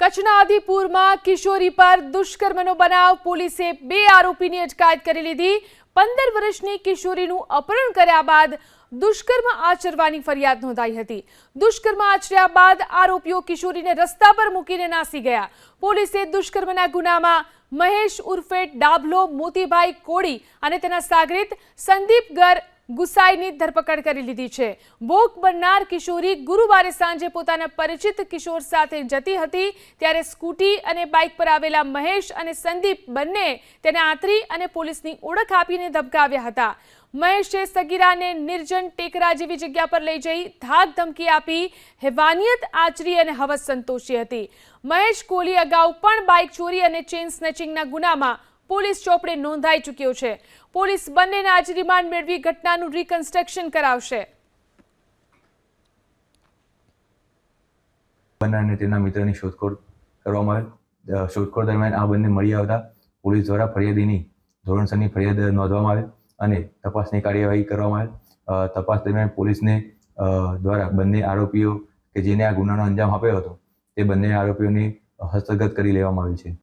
કચ્છના આદિપુરમાં કિશોરી પર દુષ્કર્મનો બનાવ. પોલીસે બે આરોપીની અટકાયત કરી લીધી. પંદર વર્ષની કિશોરીનું અપહરણ કર્યા બાદ દુષ્કર્મ આચરવાની ફરિયાદ નોંધાઈ હતી. દુષ્કર્મ આચર્યા બાદ આરોપીઓ કિશોરીને રસ્તા પર મૂકીને નાસી ગયા. પોલીસે દુષ્કર્મના ગુનામાં મહેશ ઉર્ફે ડાભલો, મોતીભાઈ કોડી અને તેના સાગરીત સંદીપ ગર ગુસાઈની ધરપકડ કરી લીધી છે. ભોગ બનનાર કિશોરી ગુરુવારે સાંજે પોતાના પરિચિત કિશોર સાથે જતી હતી. ત્યારે સ્કૂટી અને બાઇક પર આવેલા મહેશ અને સંદીપ બંને તેને આંતરી અને પોલીસની ઓળખ આપીને ધબકાવ્યા હતા. મહેશે સગીરાને નિર્જન ટેકરા જેવી જગ્યા પર લઈ જઈ ધાક ધમકી આપી, હેવાનિયત આચરી અને હવસ સંતોષી હતી. મહેશ કોહલી અગાઉ પણ બાઇક ચોરી અને ચેઇન સ્નેચિંગના ગુનામાં પોલીસ ચોપડે નોંધાઈ ચૂક્યો છે. પોલીસ બંનેને આજ રિમાન્ડ મેળવી ઘટનાનું રિકન્સ્ટ્રક્શન કરાવશે. બંને અને તેના મિત્રની શોધખોળ કરવામાં આવેલ. શોધખોળ દરમિયાન આ બંને મળી આવતા પોલીસ દ્વારા ફરિયાદીની ધોરણસરની ફરિયાદ નોંધવામાં આવેલ અને તપાસની કાર્યવાહી કરવામાં આવેલ. તપાસ દરમિયાન પોલીસને દ્વારા બંને આરોપીઓ કે જેને આ ગુનાનો અંજામ આપ્યો હતો, તે બંને આરોપીઓની હસ્તગત કરી લેવામાં આવી છે.